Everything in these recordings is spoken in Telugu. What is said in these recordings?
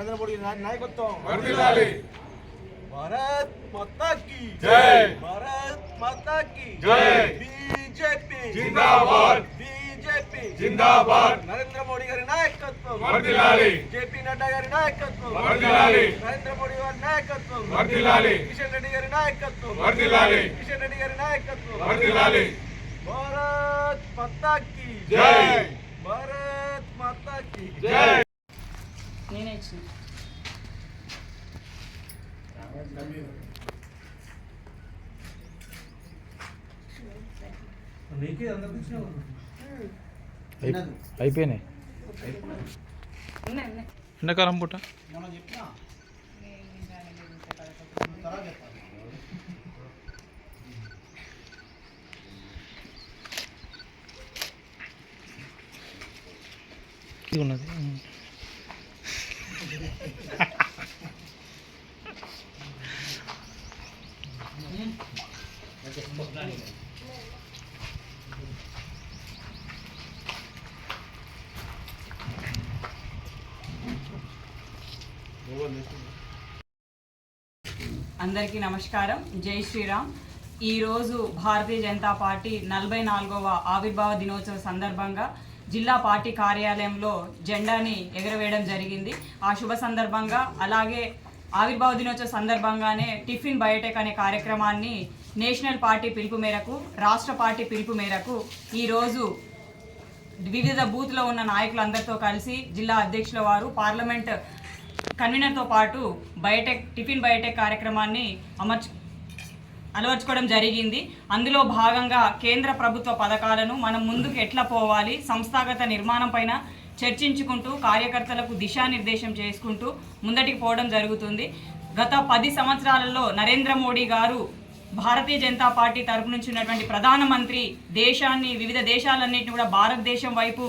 नरेंद्र मोदी न्याय भारत माता की. जय. भारत माता की. जय. बीजेपी. जिंदाबाद. बीजेपी. जिंदाबाद. नरेंद्र मोदी गारी नायकत्व. जेपी नड्डा गारी नायकत्व. नरेंद्र मोदी गारी नायकत्व. किशन रेड्डी गारी नायकत्व. किशन रेड्डी गारी नायकत्व. भारत माता की. जय. भारत माता की. जय. నేనే ఇచ్చిన. అయిపోయినాయి. ఎండాకాలం పూట? ఉన్నది. అందరికీ నమస్కారం. జై శ్రీరామ్. ఈరోజు భారతీయ జనతా పార్టీ నలభై నాలుగవ ఆవిర్భావ దినోత్సవ సందర్భంగా జిల్లా పార్టీ కార్యాలయంలో జెండాని ఎగరవేయడం జరిగింది. ఆ శుభ సందర్భంగా అలాగే ఆవిర్భావ దినోత్సవ సందర్భంగానే టిఫిన్ బయోటెక్ అనే కార్యక్రమాన్ని నేషనల్ పార్టీ పిలుపు మేరకు రాష్ట్ర పార్టీ పిలుపు మేరకు ఈరోజు వివిధ బూత్లో ఉన్న నాయకులందరితో కలిసి జిల్లా అధ్యక్షుల వారు పార్లమెంట్ కన్వీనర్తో పాటు బయోటెక్ టిఫిన్ బయోటెక్ కార్యక్రమాన్ని అమర్చు అలవర్చుకోవడం జరిగింది. అందులో భాగంగా కేంద్ర ప్రభుత్వ పథకాలను మనం ముందుకు ఎట్లా పోవాలి సంస్థాగత నిర్మాణం పైన చర్చించుకుంటూ కార్యకర్తలకు దిశానిర్దేశం చేసుకుంటూ ముందటికి పోవడం జరుగుతుంది. గత పది సంవత్సరాలలో నరేంద్ర మోడీ గారు భారతీయ జనతా పార్టీ తరపు నుంచి ఉన్నటువంటి ప్రధానమంత్రి దేశాన్ని వివిధ దేశాలన్నింటినీ కూడా భారతదేశం వైపు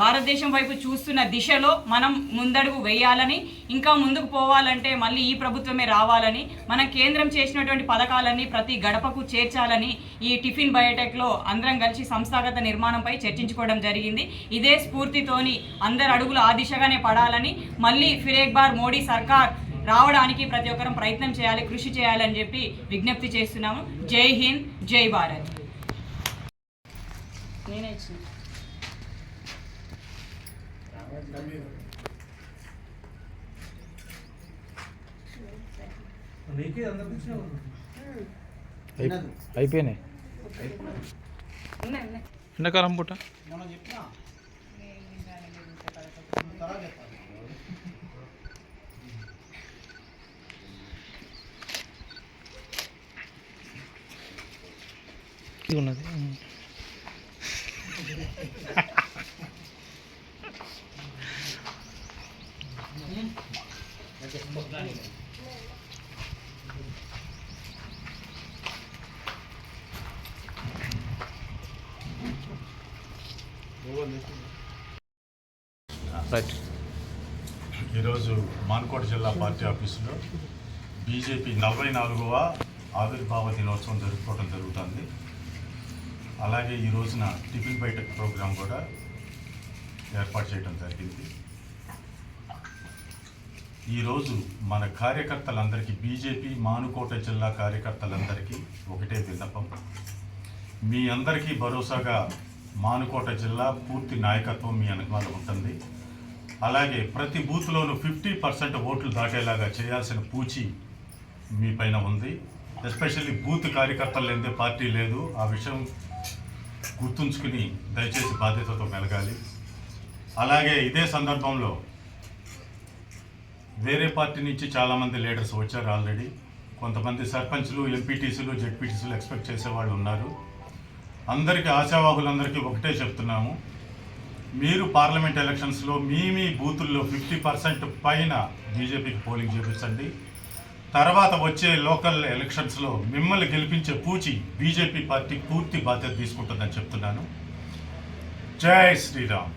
భారతదేశం వైపు చూస్తున్న దిశలో మనం ముందడుగు వేయాలని ఇంకా ముందుకు పోవాలంటే మళ్ళీ ఈ ప్రభుత్వమే రావాలని మన కేంద్రం చేసినటువంటి పథకాలన్నీ ప్రతి గడపకు చేర్చాలని ఈ టిఫిన్ బయోటెక్లో అందరం కలిసి సంస్థాగత నిర్మాణంపై చర్చించుకోవడం జరిగింది. ఇదే స్ఫూర్తితోని అందరు అడుగులు ఆ దిశగానే పడాలని మళ్ళీ ఫిరేక్ బార్ మోడీ సర్కార్ రావడానికి ప్రతి ఒక్కరం ప్రయత్నం చేయాలి కృషి చేయాలని చెప్పి విజ్ఞప్తి చేస్తున్నాము. జై హింద్ జై భారత్. నేనే ఇచ్చిన నీకే అందరికి ఇచ్చినావు అయి- అయిపోయినాయి. ఎండాకాలం పూట. ఇది ఉన్నది. రైట్ ఈరోజు మాన్కోట జిల్లా పార్టీ ఆఫీసులో బీజేపీ నలభై నాలుగవ ఆవిర్భావ దినోత్సవం జరుపుకోవడం జరుగుతుంది. అలాగే ఈ రోజున టిఫిన్ బయట ప్రోగ్రాం కూడా ఏర్పాటు చేయడం జరిగింది. ఈరోజు మన కార్యకర్తలందరికీ బీజేపీ మానుకోట జిల్లా కార్యకర్తలందరికీ ఒకటే విన్నపం. మీ అందరికీ భరోసాగా మానుకోట జిల్లా పూర్తి నాయకత్వం మీ వెనకాల ఉంటుంది. అలాగే ప్రతి బూత్లోనూ ఫిఫ్టీ పర్సెంట్ ఓట్లు దాటేలాగా చేయాల్సిన పూచి మీ పైన ఉంది. ఎస్పెషల్లీ బూత్ కార్యకర్తలు లేదే పార్టీ లేదు. ఆ విషయం గుర్తుంచుకుని దయచేసి బాధ్యతతో మెలగాలి. అలాగే ఇదే సందర్భంలో వేరే పార్టీ నుంచి చాలామంది లీడర్స్ వచ్చారు ఆల్రెడీ. కొంతమంది సర్పంచ్లు ఎంపీటీసీలు జెడ్పీటీసీలు ఎక్స్పెక్ట్ చేసేవాళ్ళు ఉన్నారు. అందరికీ ఆశావాహులందరికీ ఒకటే చెప్తున్నాము. మీరు పార్లమెంట్ ఎలక్షన్స్లో మీ మీ బూతుల్లో ఫిఫ్టీ పర్సెంట్ పైన బీజేపీకి పోలింగ్ చేపించండి. తర్వాత వచ్చే లోకల్ ఎలక్షన్స్లో మిమ్మల్ని గెలిపించే పూచి బీజేపీ పార్టీ పూర్తి బాధ్యత తీసుకుంటుందని చెప్తున్నాను. జై శ్రీరామ్.